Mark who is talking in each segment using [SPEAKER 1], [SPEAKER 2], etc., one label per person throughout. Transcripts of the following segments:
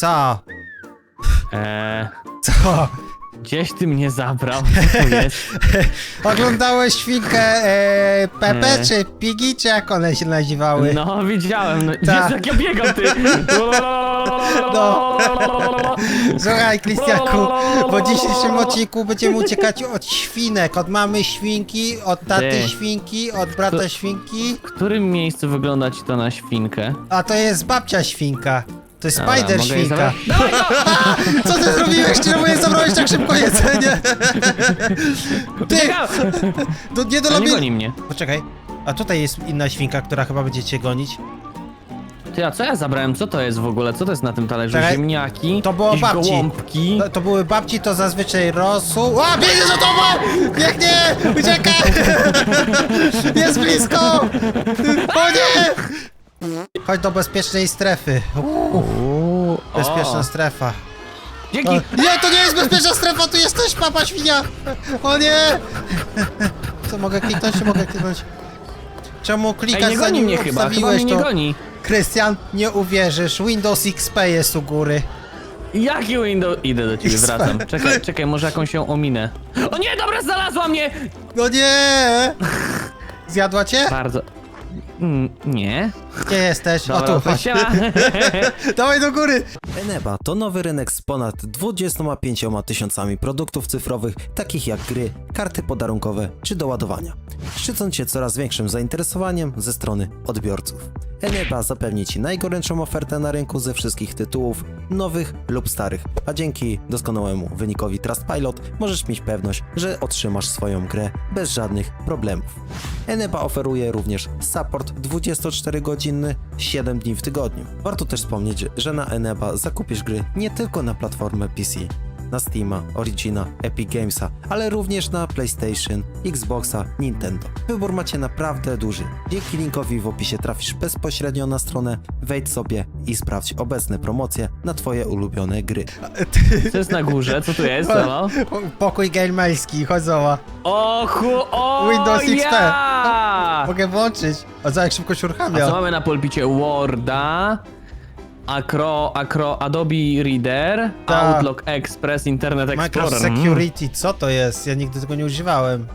[SPEAKER 1] Co?
[SPEAKER 2] Eee,
[SPEAKER 1] Co?
[SPEAKER 2] gdzieś ty mnie zabrał, co jest?
[SPEAKER 1] Oglądałeś świnkę e, Pepe czy Pigi, czy jak one się nazywały?
[SPEAKER 2] No, widziałem, no,
[SPEAKER 1] Tak.
[SPEAKER 2] Jezu, jak ja biegam, ty!
[SPEAKER 1] No. Słuchaj, Krystianku, bo w dzisiejszym odcinku będziemy uciekać od świnek, od mamy świnki, od taty
[SPEAKER 2] Ty.
[SPEAKER 1] świnki, od brata
[SPEAKER 2] To-
[SPEAKER 1] świnki,
[SPEAKER 2] W którym miejscu wygląda ci to na świnkę?
[SPEAKER 1] a to jest babcia świnka. To jest
[SPEAKER 2] Dobra,
[SPEAKER 1] spider
[SPEAKER 2] mogę
[SPEAKER 1] świnka.
[SPEAKER 2] zabrać?
[SPEAKER 1] Co ty zrobiłeś? Czemu je zabrałeś tak szybko jedzenie? Ty, do, nie do
[SPEAKER 2] nie
[SPEAKER 1] lobby...
[SPEAKER 2] goni mnie.
[SPEAKER 1] Poczekaj, a tutaj jest inna świnka, która chyba będzie cię gonić.
[SPEAKER 2] Ty, a co ja zabrałem? Co to jest w ogóle? Co to jest na tym talerzu?
[SPEAKER 1] Czekaj,
[SPEAKER 2] Ziemniaki?
[SPEAKER 1] to było
[SPEAKER 2] jakieś
[SPEAKER 1] babci.
[SPEAKER 2] gołąbki?
[SPEAKER 1] To, to były babci, to zazwyczaj rosół. A, biegnie za tobą! Biegnie! Uciekaj! Jest blisko! O nie! Chodź do bezpiecznej strefy.
[SPEAKER 2] Uuu,
[SPEAKER 1] Bezpieczna
[SPEAKER 2] o,
[SPEAKER 1] strefa. O,
[SPEAKER 2] Dzięki!
[SPEAKER 1] nie, to nie jest bezpieczna strefa, tu jesteś, papa świnia! O nie! Co, mogę kliknąć, czy mogę kliknąć? Czemu
[SPEAKER 2] Ej,
[SPEAKER 1] klikasz,
[SPEAKER 2] nie goni
[SPEAKER 1] zanim
[SPEAKER 2] mnie chyba, chyba mnie nie
[SPEAKER 1] to?
[SPEAKER 2] goni.
[SPEAKER 1] Krystian, nie uwierzysz, Windows XP jest u góry.
[SPEAKER 2] Jaki Windows? Idę do ciebie, wracam. Czekaj, czekaj, może jakąś się ominę. O nie, dobra, znalazła mnie!
[SPEAKER 1] No nie! Zjadła cię?
[SPEAKER 2] Bardzo... Mm, nie.
[SPEAKER 1] Gdzie jesteś? O
[SPEAKER 2] Dobra,
[SPEAKER 1] tu,
[SPEAKER 2] to
[SPEAKER 1] chodź.
[SPEAKER 2] siema.
[SPEAKER 1] Dawaj do góry!
[SPEAKER 3] Eneba to nowy rynek z ponad 25 tysiącami produktów cyfrowych, takich jak gry, karty podarunkowe czy do ładowania, szczycąc się coraz większym zainteresowaniem ze strony odbiorców. Eneba zapewni Ci najgorętszą ofertę na rynku ze wszystkich tytułów, nowych lub starych, a dzięki doskonałemu wynikowi Trustpilot możesz mieć pewność, że otrzymasz swoją grę bez żadnych problemów. Eneba oferuje również support 24-godzinny 7 dni w tygodniu. Warto też wspomnieć, że na Eneba zakupisz gry nie tylko na platformę PC, na Steama, Origina, Epic Gamesa, ale również na PlayStation, Xboxa, Nintendo. Wybór macie naprawdę duży. Dzięki linkowi w opisie trafisz bezpośrednio na stronę, wejdź sobie i sprawdź obecne promocje na Twoje ulubione gry.
[SPEAKER 2] Co jest na górze? Co tu jest? Halo?
[SPEAKER 1] Pokój gamerski, chodź zobacz.
[SPEAKER 2] O chu... O,
[SPEAKER 1] Windows XP.
[SPEAKER 2] ja!
[SPEAKER 1] Mogę włączyć. O, za jak szybko się
[SPEAKER 2] A co
[SPEAKER 1] uruchamia.
[SPEAKER 2] mamy na pulpicie? Worda, Acro, Acro, Adobe Reader. Outlook Express, Internet Explorer.
[SPEAKER 1] Microsoft
[SPEAKER 2] Mm.
[SPEAKER 1] Security, co to jest? Ja nigdy tego nie używałem.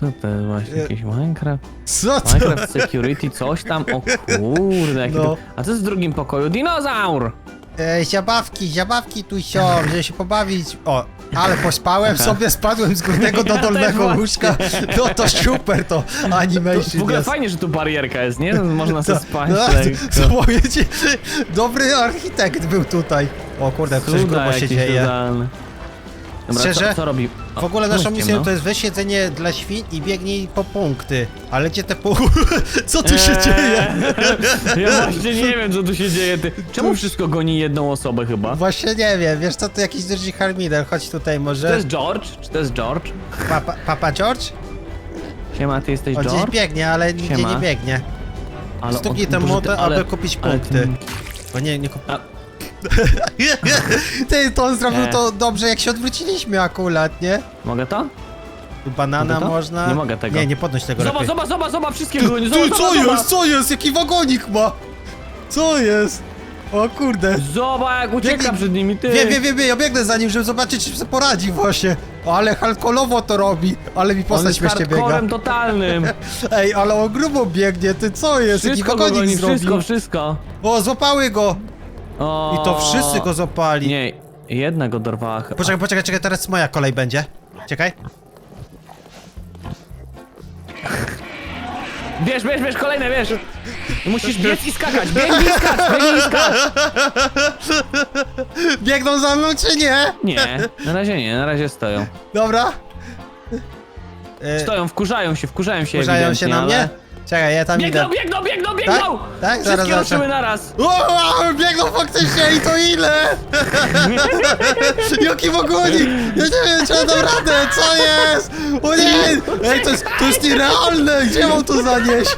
[SPEAKER 2] Co to jest właśnie? Jakiś Minecraft?
[SPEAKER 1] Co to?
[SPEAKER 2] Minecraft Security, coś tam? O kurde, jaki
[SPEAKER 1] No.
[SPEAKER 2] to... A co jest w drugim pokoju? Dinozaur!
[SPEAKER 1] E, ziabawki, ziabawki tu są, żeby się pobawić. O, ale pospałem sobie, spadłem z górnego do
[SPEAKER 2] Ja
[SPEAKER 1] dolnego
[SPEAKER 2] też
[SPEAKER 1] łóżka. No to super to animation
[SPEAKER 2] W ogóle
[SPEAKER 1] jest.
[SPEAKER 2] fajnie, że tu barierka jest, nie? Można sobie spać.
[SPEAKER 1] no,
[SPEAKER 2] tak.
[SPEAKER 1] co powiedzieć? Dobry architekt był tutaj. O kurde, coś
[SPEAKER 2] Cuda
[SPEAKER 1] grubo się
[SPEAKER 2] jakieś
[SPEAKER 1] dzieje.
[SPEAKER 2] Dobra,
[SPEAKER 1] Szczerze?
[SPEAKER 2] Co, co robi? O,
[SPEAKER 1] W ogóle naszą
[SPEAKER 2] mówcie,
[SPEAKER 1] misją
[SPEAKER 2] no.
[SPEAKER 1] to jest weź jedzenie dla świn i biegnij po punkty. Ale gdzie te punkty? Co tu się
[SPEAKER 2] Eee,
[SPEAKER 1] dzieje?
[SPEAKER 2] Ja właśnie nie wiem, co tu się dzieje. Ty. Czemu wszystko goni jedną osobę chyba?
[SPEAKER 1] Właśnie nie wiem, wiesz co, to jakiś duży harmider, chodź tutaj
[SPEAKER 2] Czy to
[SPEAKER 1] może.
[SPEAKER 2] jest George? Czy to jest George?
[SPEAKER 1] Papa, Papa George?
[SPEAKER 2] Siema, ty jesteś
[SPEAKER 1] On gdzieś
[SPEAKER 2] George?
[SPEAKER 1] biegnie, ale nigdzie
[SPEAKER 2] Siema.
[SPEAKER 1] nie biegnie.
[SPEAKER 2] Ale
[SPEAKER 1] Stuknij tę
[SPEAKER 2] Boże,
[SPEAKER 1] młotę,
[SPEAKER 2] ty- ale-
[SPEAKER 1] aby kupić
[SPEAKER 2] ale
[SPEAKER 1] punkty.
[SPEAKER 2] ten-
[SPEAKER 1] O nie, nie kup...
[SPEAKER 2] A-
[SPEAKER 1] Ty, to on zrobił
[SPEAKER 2] E.
[SPEAKER 1] to dobrze, jak się odwróciliśmy akurat, nie?
[SPEAKER 2] Mogę to?
[SPEAKER 1] Tu Banana
[SPEAKER 2] Mogę to?
[SPEAKER 1] można...
[SPEAKER 2] Nie mogę tego.
[SPEAKER 1] Nie, nie podnoś tego
[SPEAKER 2] Zobacz,
[SPEAKER 1] lepiej.
[SPEAKER 2] zobacz, zobacz, zobacz, wszystkie
[SPEAKER 1] Ty, ty,
[SPEAKER 2] Zobacz,
[SPEAKER 1] co
[SPEAKER 2] zobacz,
[SPEAKER 1] jest, co jest? Jaki wagonik ma? Co jest? O kurde.
[SPEAKER 2] Zobacz, jak ucieka
[SPEAKER 1] Biegnij.
[SPEAKER 2] przed nimi, ty.
[SPEAKER 1] Wiem, wiem, wiem, wiem, ja biegnę za nim, żeby zobaczyć, czy sobie poradzi właśnie. O, ale halkolowo to robi, ale mi
[SPEAKER 2] On
[SPEAKER 1] postać
[SPEAKER 2] jest
[SPEAKER 1] biega.
[SPEAKER 2] hardcorem totalnym.
[SPEAKER 1] Ej, ale on grubo biegnie, ty co jest? Jaki
[SPEAKER 2] Wszystko go
[SPEAKER 1] wagonik
[SPEAKER 2] goni,
[SPEAKER 1] zrobił?
[SPEAKER 2] wszystko, wszystko.
[SPEAKER 1] O, złapały go!
[SPEAKER 2] O,
[SPEAKER 1] I to wszyscy go złapali.
[SPEAKER 2] Nie, jedna go dorwała chyba.
[SPEAKER 1] Poczekaj, poczekaj, czekaj, teraz moja kolej będzie. Czekaj.
[SPEAKER 2] Bierz, bierz, bierz, kolejne, bierz. Musisz biec i skakać, biegnij i skacz, biegnij i skacz.
[SPEAKER 1] Biegną za mną, czy nie?
[SPEAKER 2] Nie, na razie nie, na razie stoją.
[SPEAKER 1] Dobra. E,
[SPEAKER 2] Stoją, wkurzają się, wkurzają się
[SPEAKER 1] Wkurzają się
[SPEAKER 2] ewidentnie,
[SPEAKER 1] na mnie?
[SPEAKER 2] ale...
[SPEAKER 1] Czekaj, ja tam
[SPEAKER 2] Biegną,
[SPEAKER 1] idę.
[SPEAKER 2] biegną, biegną, biegną!
[SPEAKER 1] Tak? Zaraz,
[SPEAKER 2] Wszystkie
[SPEAKER 1] zaraz.
[SPEAKER 2] ruszyły naraz.
[SPEAKER 1] O, biegną faktycznie i to ile? Jaki wagonik? Ja nie wiem, czy ja dam radę, co jest? O nie! Ej, to jest, to jest nierealne, gdzie mam to zanieść?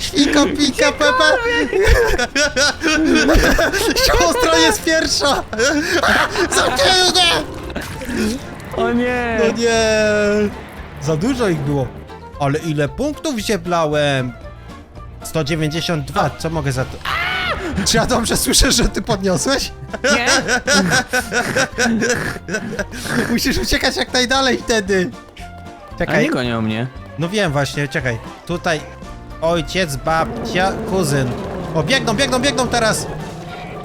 [SPEAKER 1] Świnka, pika, pepe. Siostra jest pierwsza. Zamknięte!
[SPEAKER 2] O nie!
[SPEAKER 1] No nie! Za dużo ich było. Ale ile punktów zebrałem? 192, co mogę za to? Czy ja dobrze słyszę, że ty podniosłeś?
[SPEAKER 2] Nie?
[SPEAKER 1] Musisz uciekać jak najdalej wtedy.
[SPEAKER 2] A
[SPEAKER 1] Czekaj.
[SPEAKER 2] nie gonią mnie.
[SPEAKER 1] No wiem właśnie, czekaj. Tutaj ojciec, babcia, kuzyn. O, biegną, biegną, biegną teraz.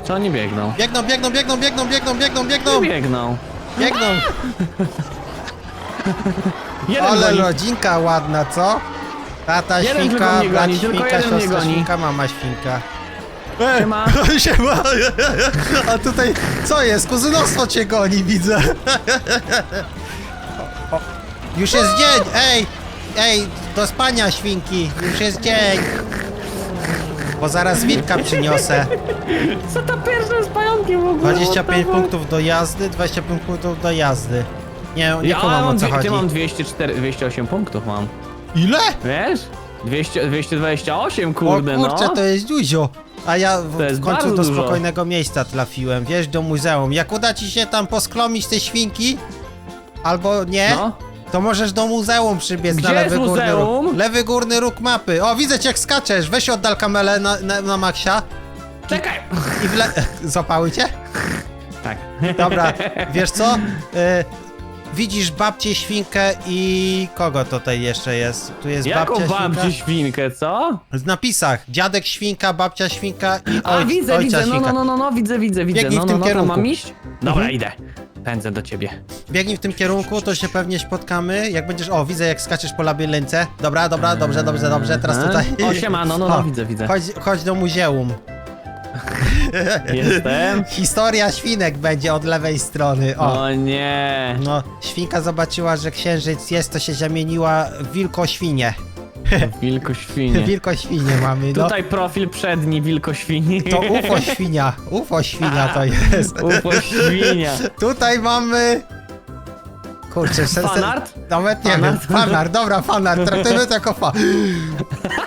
[SPEAKER 2] Co oni biegną?
[SPEAKER 1] Biegną, biegną, biegną, biegną, biegną, biegną, biegną.
[SPEAKER 2] Nie biegną.
[SPEAKER 1] Biegną.
[SPEAKER 2] Jeden
[SPEAKER 1] Ale
[SPEAKER 2] goni.
[SPEAKER 1] rodzinka ładna, co? Tata
[SPEAKER 2] Jeden
[SPEAKER 1] świnka,
[SPEAKER 2] mnie
[SPEAKER 1] brat
[SPEAKER 2] goni, tylko
[SPEAKER 1] świnka,
[SPEAKER 2] jeden mnie
[SPEAKER 1] siostra
[SPEAKER 2] goni.
[SPEAKER 1] świnka, mama świnka.
[SPEAKER 2] Siema.
[SPEAKER 1] Siema. A tutaj co jest? Kuzynostwo cię goni, widzę. O, o, już jest dzień, ej! Ej, do spania świnki, już jest dzień. Bo zaraz wilka przyniosę.
[SPEAKER 2] Co to pierwsze z pająkiem w ogóle?
[SPEAKER 1] 25
[SPEAKER 2] What the fuck?
[SPEAKER 1] punktów do jazdy, 25 punktów do jazdy. Nie, nie
[SPEAKER 2] Ja
[SPEAKER 1] kumam o
[SPEAKER 2] mam,
[SPEAKER 1] co
[SPEAKER 2] dwie-
[SPEAKER 1] chodzi.
[SPEAKER 2] ty mam 204, 208 punktów mam.
[SPEAKER 1] Ile?
[SPEAKER 2] Wiesz? 200, 228,
[SPEAKER 1] O
[SPEAKER 2] kurde
[SPEAKER 1] kurczę,
[SPEAKER 2] no.
[SPEAKER 1] to jest dużo. A ja w,
[SPEAKER 2] To jest
[SPEAKER 1] w końcu
[SPEAKER 2] bardzo
[SPEAKER 1] do
[SPEAKER 2] dużo.
[SPEAKER 1] spokojnego miejsca trafiłem, wiesz, do muzeum. Jak uda ci się tam posklomić te świnki, albo nie,
[SPEAKER 2] No.
[SPEAKER 1] to możesz do muzeum przybiec
[SPEAKER 2] Gdzie
[SPEAKER 1] na
[SPEAKER 2] jest
[SPEAKER 1] lewy górny róg.
[SPEAKER 2] muzeum?
[SPEAKER 1] Lewy górny róg mapy. O, widzę cię jak skaczesz. Weź oddal kamelę na, na, na maksia
[SPEAKER 2] Czekaj!
[SPEAKER 1] i wle... Zapały cię?
[SPEAKER 2] Tak.
[SPEAKER 1] Dobra, wiesz co? Y, widzisz babcię świnkę i kogo tutaj jeszcze jest? Tu jest
[SPEAKER 2] Jaką
[SPEAKER 1] babcia
[SPEAKER 2] babcię
[SPEAKER 1] świnka.
[SPEAKER 2] świnkę, co?
[SPEAKER 1] W napisach. Dziadek świnka, babcia świnka i
[SPEAKER 2] A
[SPEAKER 1] oj,
[SPEAKER 2] widzę,
[SPEAKER 1] ojca
[SPEAKER 2] widzę, no,
[SPEAKER 1] świnka.
[SPEAKER 2] no, no, no, widzę, widzę, widzę.
[SPEAKER 1] Biegnij
[SPEAKER 2] no,
[SPEAKER 1] w tym
[SPEAKER 2] no, no, to
[SPEAKER 1] kierunku.
[SPEAKER 2] mam iść? Dobra,
[SPEAKER 1] Mhm.
[SPEAKER 2] idę. Pędzę do ciebie.
[SPEAKER 1] Biegnij w tym kierunku, to się pewnie spotkamy. Jak będziesz. O, widzę jak skaczesz po labiryncie. Dobra, dobra, dobrze, dobrze, dobrze. Teraz tutaj.
[SPEAKER 2] O, siema, no, no, no, widzę, widzę.
[SPEAKER 1] Chodź, chodź do muzeum.
[SPEAKER 2] Jestem.
[SPEAKER 1] Historia świnek będzie od lewej strony. O.
[SPEAKER 2] O nie.
[SPEAKER 1] No, świnka zobaczyła, że księżyc jest, to się zamieniła w wilkoświnie.
[SPEAKER 2] Wilko świnie.
[SPEAKER 1] Wilkoświnie mamy, no.
[SPEAKER 2] Tutaj profil przedni wilko świni.
[SPEAKER 1] To ufo świnia. Ufo świnia to jest.
[SPEAKER 2] Ufo świnia.
[SPEAKER 1] Tutaj mamy... Kurczę, sen,
[SPEAKER 2] Fanart?
[SPEAKER 1] Nawet nie
[SPEAKER 2] Fanart?
[SPEAKER 1] wiem. Fanart, dobra, fanart. Traktujemy to jako fa.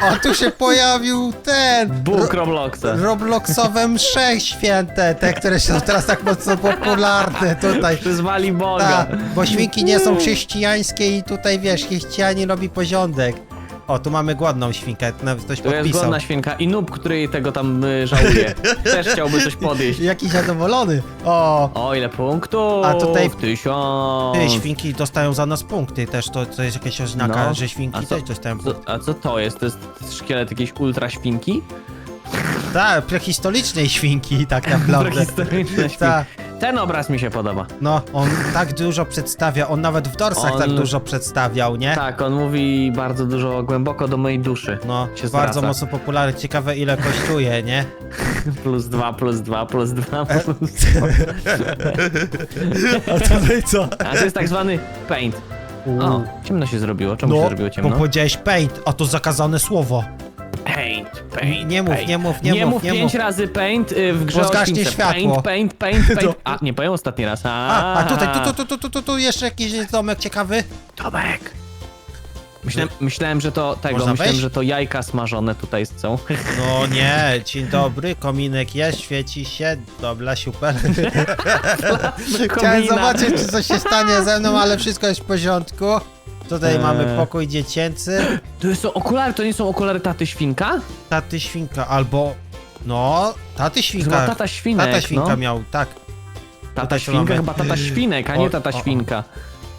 [SPEAKER 1] O, tu się pojawił ten...
[SPEAKER 2] Bóg Robloxa.
[SPEAKER 1] Robloxowe msze święte, te, które są teraz tak mocno popularne tutaj.
[SPEAKER 2] Przyzwali Boga.
[SPEAKER 1] Tak, bo świnki nie są chrześcijańskie i tutaj wiesz, chrześcijanin robi porządek. O, tu mamy głodną świnkę, nawet ktoś
[SPEAKER 2] To jest
[SPEAKER 1] podpisał.
[SPEAKER 2] głodna świnka i noob, który tego tam y, żałuje. Też chciałby coś podjeść.
[SPEAKER 1] Jakiś zadowolony. O,
[SPEAKER 2] O, ile punktów?
[SPEAKER 1] A tutaj-
[SPEAKER 2] Tysiąc.
[SPEAKER 1] ty, świnki dostają za nas punkty też, to, to jest jakaś oznaka,
[SPEAKER 2] No.
[SPEAKER 1] że świnki
[SPEAKER 2] A co-
[SPEAKER 1] też dostają punkty.
[SPEAKER 2] Co, a co to jest? To jest szkielet jakiejś ultra świnki?
[SPEAKER 1] Tak, prehistorycznej świnki tak naprawdę.
[SPEAKER 2] Prehistoryczne świnki.
[SPEAKER 1] Tak.
[SPEAKER 2] Ten obraz mi się podoba.
[SPEAKER 1] No, on tak dużo przedstawia, on nawet w dorsach
[SPEAKER 2] On-
[SPEAKER 1] tak dużo przedstawiał, nie?
[SPEAKER 2] Tak, on mówi bardzo dużo, głęboko do mojej duszy.
[SPEAKER 1] No,
[SPEAKER 2] się
[SPEAKER 1] bardzo
[SPEAKER 2] zwraca.
[SPEAKER 1] mocno popularny, ciekawe ile kosztuje, nie?
[SPEAKER 2] Plus dwa, plus dwa, plus dwa,
[SPEAKER 1] E,
[SPEAKER 2] plus dwa.
[SPEAKER 1] A tutaj co?
[SPEAKER 2] A to jest tak zwany paint. O, ciemno się zrobiło. Czemu się
[SPEAKER 1] No,
[SPEAKER 2] zrobiło
[SPEAKER 1] bo
[SPEAKER 2] ciemno?
[SPEAKER 1] powiedziałeś paint, a to zakazane słowo.
[SPEAKER 2] Paint, paint,
[SPEAKER 1] Nie mów,
[SPEAKER 2] paint.
[SPEAKER 1] nie mów, nie mów,
[SPEAKER 2] mów
[SPEAKER 1] nie
[SPEAKER 2] pięć
[SPEAKER 1] mów.
[SPEAKER 2] razy paint y, w grze
[SPEAKER 1] Bo
[SPEAKER 2] o
[SPEAKER 1] zgaśnie
[SPEAKER 2] śwince.
[SPEAKER 1] światło.
[SPEAKER 2] Paint, paint, paint, paint. A, nie powiem ostatni raz. A,
[SPEAKER 1] A, a tutaj, tu, tu, tu, tu, tu, tu jeszcze jakiś domek ciekawy.
[SPEAKER 2] Tomek. Myślałem, myślałem, że to tego,
[SPEAKER 1] Można
[SPEAKER 2] myślałem,
[SPEAKER 1] wejść?
[SPEAKER 2] że to jajka smażone tutaj są.
[SPEAKER 1] No nie, dzień dobry, kominek jest, świeci się, dobra, super. Chciałem
[SPEAKER 2] Komina.
[SPEAKER 1] zobaczyć, czy coś się stanie ze mną, ale wszystko jest w porządku. Tutaj
[SPEAKER 2] Eee.
[SPEAKER 1] mamy pokój dziecięcy,
[SPEAKER 2] To są okulary, to nie są okulary taty świnka?
[SPEAKER 1] taty świnka, albo... No, taty świnka.
[SPEAKER 2] Chyba tata świnek,
[SPEAKER 1] Tata świnka
[SPEAKER 2] no.
[SPEAKER 1] miał, tak.
[SPEAKER 2] Tata
[SPEAKER 1] Tutaj tu
[SPEAKER 2] świnka,
[SPEAKER 1] mamy-
[SPEAKER 2] chyba tata świnek, a nie tata
[SPEAKER 1] o, o.
[SPEAKER 2] świnka.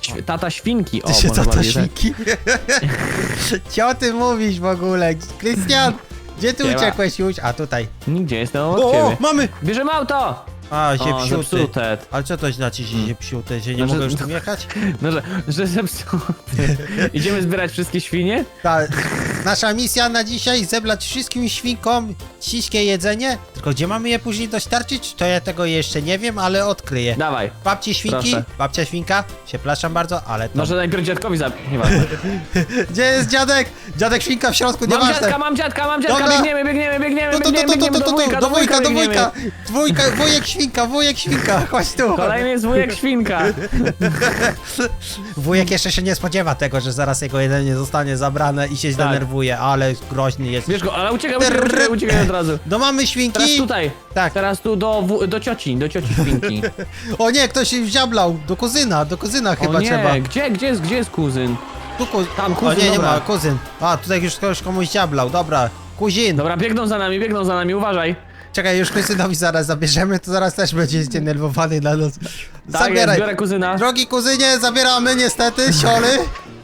[SPEAKER 2] Świ- Tata świnki, o,
[SPEAKER 1] Ty się tata
[SPEAKER 2] bardziej tak.
[SPEAKER 1] świnki? Co ty mówisz w ogóle? Krystian, gdzie ty
[SPEAKER 2] Siema.
[SPEAKER 1] uciekłeś już? A tutaj.
[SPEAKER 2] Nigdzie jestem obok ciebie.
[SPEAKER 1] mamy!
[SPEAKER 2] Bierzemy auto!
[SPEAKER 1] A,
[SPEAKER 2] O, zepsute.
[SPEAKER 1] Ale co to znaczy, że się psiuty? Że nie
[SPEAKER 2] No, że-
[SPEAKER 1] mogę już tu jechać?
[SPEAKER 2] No, że, że zepsuty. Idziemy zbierać wszystkie świnie?
[SPEAKER 1] Ta, nasza misja na dzisiaj zebrać wszystkim świnkom śliskie jedzenie. Tylko gdzie mamy je później dostarczyć? To ja tego jeszcze nie wiem, ale odkryję.
[SPEAKER 2] Dawaj.
[SPEAKER 1] Babci świnki,
[SPEAKER 2] Proszę.
[SPEAKER 1] babcia świnka, przepraszam bardzo, ale to...
[SPEAKER 2] Może najpierw dziadkowi za... Nieważne.
[SPEAKER 1] Gdzie jest dziadek? Dziadek świnka w środku,
[SPEAKER 2] Mam
[SPEAKER 1] nieważne.
[SPEAKER 2] dziadka, mam dziadka, mam dziadka,
[SPEAKER 1] Dobra.
[SPEAKER 2] biegniemy, biegniemy, biegniemy,
[SPEAKER 1] Tu, tu, tu,
[SPEAKER 2] biegniemy,
[SPEAKER 1] tu, tu,
[SPEAKER 2] biegniemy
[SPEAKER 1] tu,
[SPEAKER 2] wujka,
[SPEAKER 1] do wujka, do
[SPEAKER 2] biegniemy.
[SPEAKER 1] wujka. Dwójka, wujek świnka, wujek świnka, chodź tu.
[SPEAKER 2] Kolejny jest wujek świnka.
[SPEAKER 1] Wujek jeszcze się nie spodziewa tego, że zaraz jego jedzenie zostanie zabrane i się zdenerwuje, ale groźny jest.
[SPEAKER 2] Wiesz go, ale uciekaj, uciekaj, uciekaj, uciekaj od razu.
[SPEAKER 1] No mamy świnki.
[SPEAKER 2] Teraz tutaj.
[SPEAKER 1] Tak.
[SPEAKER 2] Teraz tu do, do cioci, do cioci świnki.
[SPEAKER 1] O nie, ktoś się wziablał. Do kuzyna, do kuzyna chyba
[SPEAKER 2] o nie,
[SPEAKER 1] trzeba.
[SPEAKER 2] gdzie, gdzie jest, gdzie jest kuzyn?
[SPEAKER 1] Tu ku...
[SPEAKER 2] Tam
[SPEAKER 1] O
[SPEAKER 2] kuzyn,
[SPEAKER 1] nie, nie
[SPEAKER 2] dobra.
[SPEAKER 1] ma, kuzyn. A, tutaj już ktoś komuś dziablał, dobra. Kuzin.
[SPEAKER 2] Dobra, biegną za nami, biegną za nami, uważaj.
[SPEAKER 1] Czekaj, już kuzynowi zaraz zabierzemy, to zaraz też będzie zdenerwowany na nas.
[SPEAKER 2] Tak, ja
[SPEAKER 1] Zabieraj.
[SPEAKER 2] biorę kuzyna.
[SPEAKER 1] Drogi kuzynie, zabieramy niestety, sioli.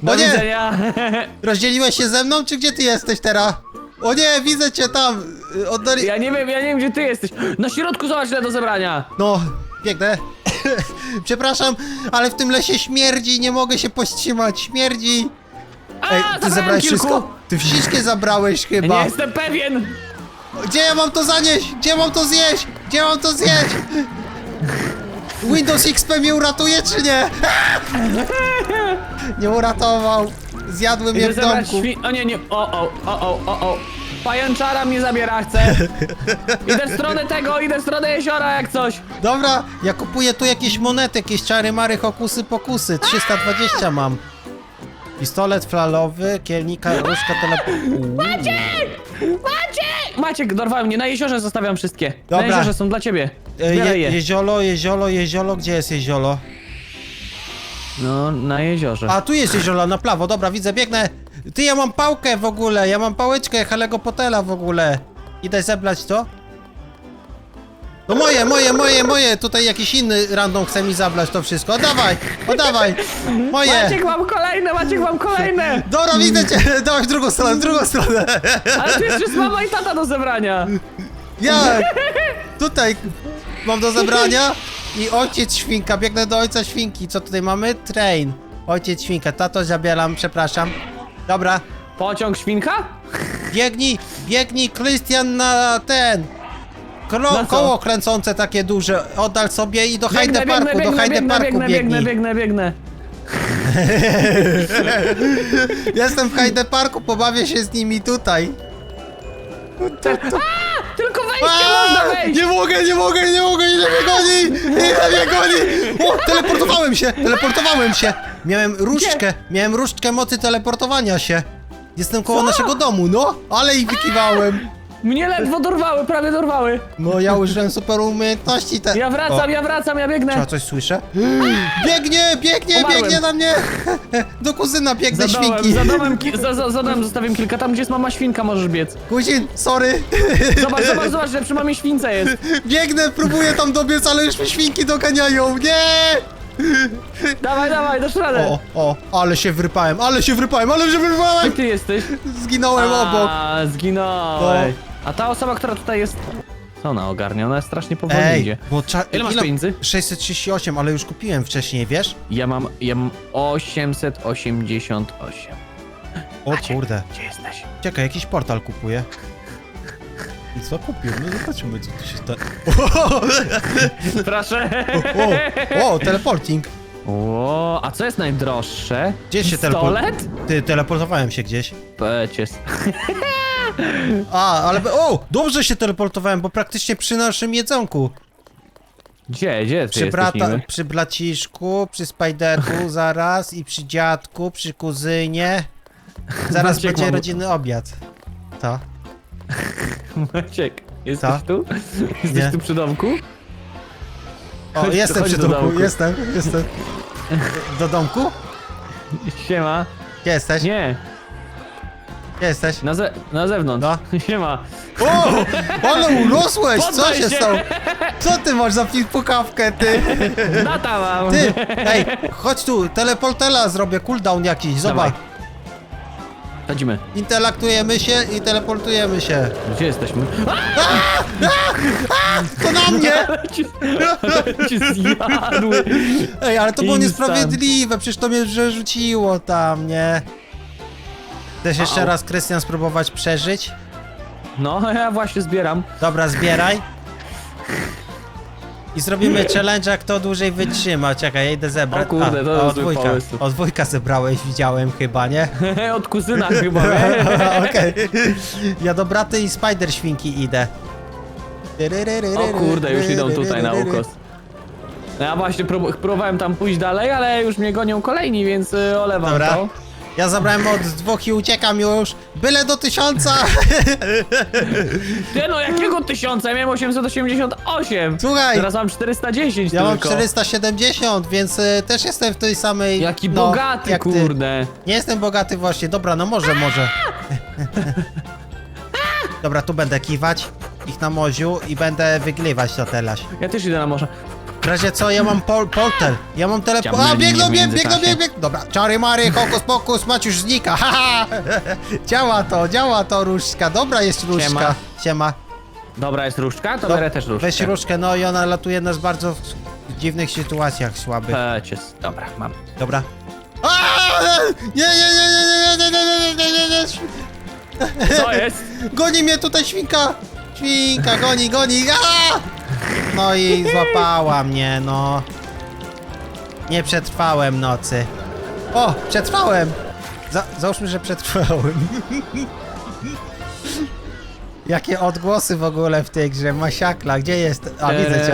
[SPEAKER 2] Do
[SPEAKER 1] O nie,
[SPEAKER 2] widzenia.
[SPEAKER 1] rozdzieliłeś się ze mną, czy gdzie ty jesteś teraz? O nie, widzę cię tam. y, Oddali...
[SPEAKER 2] Ja nie wiem, ja nie wiem gdzie ty jesteś. Na środku zobacz ile do zebrania.
[SPEAKER 1] No, biegnę. Przepraszam, ale w tym lesie śmierdzi, nie mogę się powstrzymać, śmierdzi.
[SPEAKER 2] A,
[SPEAKER 1] Ej, ty
[SPEAKER 2] zabrałem
[SPEAKER 1] zabrałeś
[SPEAKER 2] kilku.
[SPEAKER 1] wszystko? Ty wszystkie zabrałeś chyba.
[SPEAKER 2] Nie jestem pewien.
[SPEAKER 1] Gdzie ja mam to zanieść? Gdzie mam to zjeść? Gdzie mam to zjeść? Windows XP mnie uratuje, czy nie? Nie uratował. Zjadły mnie
[SPEAKER 2] Idę
[SPEAKER 1] w
[SPEAKER 2] zebrać
[SPEAKER 1] domku.
[SPEAKER 2] świ... O nie, nie. O, o, o, o, o, o. Pajęczara mnie zabiera, chce. Idę w stronę tego, idę w stronę jeziora jak coś.
[SPEAKER 1] Dobra, ja kupuję tu jakieś monety, jakieś czary mary, hokusy pokusy. 320 mam. Pistolet flalowy, kielnika, różka, telefon.
[SPEAKER 2] Maciek! Maciek, dorwałem mnie, na jeziorze zostawiam wszystkie.
[SPEAKER 1] Dobra.
[SPEAKER 2] Na jeziorze są dla ciebie.
[SPEAKER 1] E, Je,
[SPEAKER 2] je.
[SPEAKER 1] jeziolo, jeziolo, jeziolo, gdzie jest jeziolo?
[SPEAKER 2] No, na jeziorze.
[SPEAKER 1] A tu jest jeziolo, na prawo, dobra, widzę, biegnę. Ty, ja mam pałkę w ogóle, ja mam pałeczkę Halego Potela w ogóle. Idę zebrać to? No moje, moje, moje, moje, tutaj jakiś inny random chce mi zabrać to wszystko. Oddawaj, oddawaj, moje.
[SPEAKER 2] Maciek, mam kolejne, Maciek, mam kolejne!
[SPEAKER 1] Dobra, widzę cię, dawaj w drugą stronę, w drugą stronę.
[SPEAKER 2] Ale tu jeszcze jest mama i tata do zebrania.
[SPEAKER 1] Jak? Tutaj mam do zebrania i ojciec świnka, biegnę do ojca świnki. Co tutaj mamy? Train. Ojciec świnka, tato zabieram, przepraszam. Dobra,
[SPEAKER 2] Pociąg świnka?
[SPEAKER 1] biegnij, biegnij, Krystian na ten. Kro,
[SPEAKER 2] Na co?
[SPEAKER 1] koło kręcące takie duże, oddal sobie i do Hyde
[SPEAKER 2] Biegnę,
[SPEAKER 1] Parku,
[SPEAKER 2] biegnę,
[SPEAKER 1] do
[SPEAKER 2] biegnę,
[SPEAKER 1] Hyde
[SPEAKER 2] biegnę,
[SPEAKER 1] Parku
[SPEAKER 2] biegnę,
[SPEAKER 1] biegnij.
[SPEAKER 2] biegnę, biegnę, biegnę.
[SPEAKER 1] Jestem w Hyde Parku, pobawię się z nimi tutaj.
[SPEAKER 2] Wejście
[SPEAKER 1] A,
[SPEAKER 2] można wejść!
[SPEAKER 1] Nie mogę, nie mogę, nie mogę, ile mnie goni! Ile mnie goni! O, teleportowałem się, teleportowałem się! Miałem różdżkę, miałem różdżkę mocy teleportowania się. Jestem koło
[SPEAKER 2] Co?
[SPEAKER 1] naszego domu, no, ale i wykiwałem.
[SPEAKER 2] Mnie ledwo dorwały, prawie dorwały.
[SPEAKER 1] No, ja użyłem super umiejętności te...
[SPEAKER 2] Ja wracam,
[SPEAKER 1] O,
[SPEAKER 2] ja wracam, ja
[SPEAKER 1] Czy ja
[SPEAKER 2] biegnę.
[SPEAKER 1] coś słyszę? Biegnie, biegnie,
[SPEAKER 2] Umarłem.
[SPEAKER 1] biegnie na mnie! Do kuzyna biegnę
[SPEAKER 2] Za
[SPEAKER 1] świnki.
[SPEAKER 2] za domem, ki- za, za, za domem zostawiłem kilka, tam gdzie jest mama świnka możesz biec.
[SPEAKER 1] Kuzin, sorry.
[SPEAKER 2] Zobacz, zobacz, zobacz, że przy mamie śwince jest.
[SPEAKER 1] Biegnę, próbuję tam dobiec, ale już mi świnki doganiają. Nie!
[SPEAKER 2] Dawaj, dawaj, dasz radę.
[SPEAKER 1] O, o, ale się wrypałem, ale się wrypałem, ale się
[SPEAKER 2] Gdzie
[SPEAKER 1] wrypałem!
[SPEAKER 2] ty jesteś?
[SPEAKER 1] Zginąłem obok.
[SPEAKER 2] A, zginąłeś. A ta osoba, która tutaj jest... Co ona ogarnia? Ona strasznie powoli
[SPEAKER 1] Ej,
[SPEAKER 2] idzie.
[SPEAKER 1] bo cza...
[SPEAKER 2] Ile masz pieniędzy?
[SPEAKER 1] 638, ale już kupiłem wcześniej, wiesz?
[SPEAKER 2] Ja mam, ja mam 888.
[SPEAKER 1] O kurde.
[SPEAKER 2] Gdzie jesteś?
[SPEAKER 1] Czekaj, jakiś portal kupuję. I co kupił? No zobaczymy, co tu się da...
[SPEAKER 2] Proszę.
[SPEAKER 1] O, o, teleporting.
[SPEAKER 2] O, a co jest najdroższe?
[SPEAKER 1] Gdzie się
[SPEAKER 2] Pistolet?
[SPEAKER 1] teleport... Ty, teleportowałem się gdzieś.
[SPEAKER 2] Pecies.
[SPEAKER 1] A, ale... O, dobrze się teleportowałem, bo praktycznie przy naszym jedzonku.
[SPEAKER 2] Gdzie, gdzie ty
[SPEAKER 1] Przy
[SPEAKER 2] jesteś
[SPEAKER 1] brata,
[SPEAKER 2] niby?
[SPEAKER 1] przy blaciszku, przy Spiderku zaraz i przy dziadku, przy kuzynie. Zaraz
[SPEAKER 2] Maciek,
[SPEAKER 1] będzie
[SPEAKER 2] mam-
[SPEAKER 1] rodzinny obiad. Co?
[SPEAKER 2] Maciek, jesteś
[SPEAKER 1] Co?
[SPEAKER 2] tu? Jesteś
[SPEAKER 1] Nie.
[SPEAKER 2] tu przy domku?
[SPEAKER 1] O,
[SPEAKER 2] Chodź-
[SPEAKER 1] jestem
[SPEAKER 2] chodź
[SPEAKER 1] przy
[SPEAKER 2] do
[SPEAKER 1] domku,
[SPEAKER 2] domku.
[SPEAKER 1] jestem, jestem. Do domku?
[SPEAKER 2] Siema.
[SPEAKER 1] Gdzie jesteś?
[SPEAKER 2] Nie,
[SPEAKER 1] Gdzie jesteś?
[SPEAKER 2] na, ze na zewnątrz.
[SPEAKER 1] No.
[SPEAKER 2] Siema.
[SPEAKER 1] O! Ale urosłeś! Co
[SPEAKER 2] Poddaj
[SPEAKER 1] się
[SPEAKER 2] się!
[SPEAKER 1] stało? Co ty masz za pukawkę, ty?
[SPEAKER 2] Data mam.
[SPEAKER 1] Ty! Ej, chodź tu, teleportela zrobię, cooldown jakiś, zobacz.
[SPEAKER 2] Chodzimy.
[SPEAKER 1] Intelaktujemy się i teleportujemy się.
[SPEAKER 2] Gdzie jesteśmy?
[SPEAKER 1] To na mnie!
[SPEAKER 2] Ci, ci zjadły.
[SPEAKER 1] Ej, ale to było
[SPEAKER 2] Instant.
[SPEAKER 1] niesprawiedliwe, przecież to mnie rzuciło tam, nie? Chcesz jeszcze
[SPEAKER 2] Au.
[SPEAKER 1] raz, Krystian, spróbować przeżyć?
[SPEAKER 2] No, ja właśnie zbieram.
[SPEAKER 1] Dobra, zbieraj. I zrobimy challenge, kto dłużej wytrzyma. Czekaj, ja idę zebrać.
[SPEAKER 2] O kurde, to jest zły
[SPEAKER 1] dwójka.
[SPEAKER 2] pomysł.
[SPEAKER 1] O dwójka zebrałeś, widziałem chyba, nie?
[SPEAKER 2] Od kuzyna chyba?
[SPEAKER 1] Okej. Ja do braty i spider świnki idę.
[SPEAKER 2] O kurde, już idą tutaj na ukos. Ja właśnie prób próbowałem tam pójść dalej, ale już mnie gonią kolejni, więc y, olewam
[SPEAKER 1] Dobra.
[SPEAKER 2] to.
[SPEAKER 1] Ja zabrałem od dwóch i uciekam już. Byle do tysiąca!
[SPEAKER 2] Ty no, jakiego tysiąca? Ja miałem 888.
[SPEAKER 1] Słuchaj,
[SPEAKER 2] Teraz mam 410
[SPEAKER 1] ja mam
[SPEAKER 2] tylko.
[SPEAKER 1] 470, więc y, też jestem w tej samej...
[SPEAKER 2] Jaki
[SPEAKER 1] no,
[SPEAKER 2] bogaty,
[SPEAKER 1] jak ty.
[SPEAKER 2] kurde.
[SPEAKER 1] Nie jestem bogaty właśnie, dobra, no może, może. Dobra, tu będę kiwać. ich na moziu i będę wygrywać to teraz.
[SPEAKER 2] Ja też idę na morze.
[SPEAKER 1] W razie co, ja mam pol portal, ja mam.
[SPEAKER 2] Ciamnęli
[SPEAKER 1] A, biegną,
[SPEAKER 2] mnie w
[SPEAKER 1] biegną, biegną,
[SPEAKER 2] międzyczasie.
[SPEAKER 1] biegną, Dobra, czary mary, hokus pokus, Maciuś znika, haha! działa to, działa to, różdżka, dobra jest różdżka.
[SPEAKER 2] Siema.
[SPEAKER 1] Siema.
[SPEAKER 2] Dobra jest różdżka, to
[SPEAKER 1] No,
[SPEAKER 2] biorę też różdżkę.
[SPEAKER 1] Weź różdżkę, no i ona latuje nas bardzo w dziwnych sytuacjach słabych.
[SPEAKER 2] Pecius. Dobra, mam.
[SPEAKER 1] Dobra. Aaaa! Nie, nie, nie, nie, nie, nie, nie, nie, nie, nie, nie.
[SPEAKER 2] Co jest?
[SPEAKER 1] Goni mnie tutaj świnka! Świnka, goni, goni! Aaaa! No i złapała mnie, no. Nie przetrwałem nocy. O, przetrwałem! Za, załóżmy, że przetrwałem. Jakie odgłosy w ogóle w tej grze, masiakla, gdzie jest? A, widzę cię.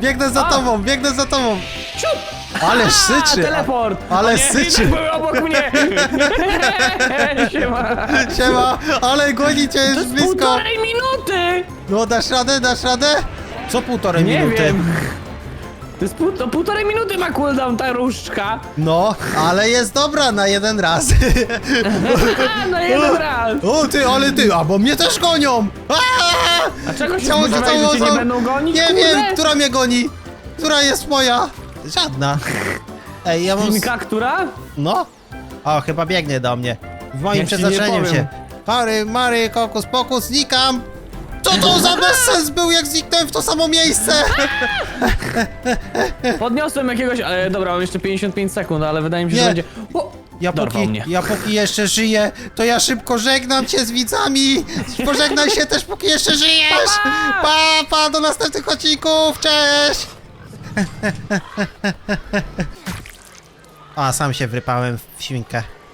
[SPEAKER 1] Biegnę za tobą, biegnę za tobą! Ale syczy!
[SPEAKER 2] teleport!
[SPEAKER 1] Ale
[SPEAKER 2] O nie,
[SPEAKER 1] syczy.
[SPEAKER 2] i tak były obok mnie! Siema.
[SPEAKER 1] Siema, ale goni cię już blisko!
[SPEAKER 2] Półtorej minuty!
[SPEAKER 1] No dasz radę, dasz radę? Co półtorej
[SPEAKER 2] Nie
[SPEAKER 1] minuty?
[SPEAKER 2] wiem. To jest pół, to półtorej minuty ma cooldown ta różdżka.
[SPEAKER 1] No, ale jest dobra na jeden raz.
[SPEAKER 2] A, no jeden raz.
[SPEAKER 1] o ty, ale ty, a bo mnie też gonią! Aaaa!
[SPEAKER 2] A czego się spodziewałeś, że cię nie będą gonić,
[SPEAKER 1] Nie
[SPEAKER 2] kurde?
[SPEAKER 1] wiem, która mnie goni. Która jest moja? Żadna. Ej, ja mam... s-
[SPEAKER 2] która?
[SPEAKER 1] No. O, chyba biegnie do mnie. W moim
[SPEAKER 2] Ja ci nie
[SPEAKER 1] przeznaczeniem
[SPEAKER 2] powiem.
[SPEAKER 1] się. Mary, Mary, kokus, pokus, znikam! Co to za bezsens był, jak zniknąłem w to samo miejsce?
[SPEAKER 2] Podniosłem jakiegoś, ale dobra, mam jeszcze 55 sekund, ale wydaje mi się,
[SPEAKER 1] Nie.
[SPEAKER 2] że będzie... O,
[SPEAKER 1] Ja
[SPEAKER 2] dorwał
[SPEAKER 1] póki,
[SPEAKER 2] mnie.
[SPEAKER 1] ja póki jeszcze żyję, to ja szybko żegnam cię z widzami. Pożegnaj się też, póki jeszcze żyjesz. Pa, pa, do następnych odcinków, cześć. A, sam się wrypałem w świnkę.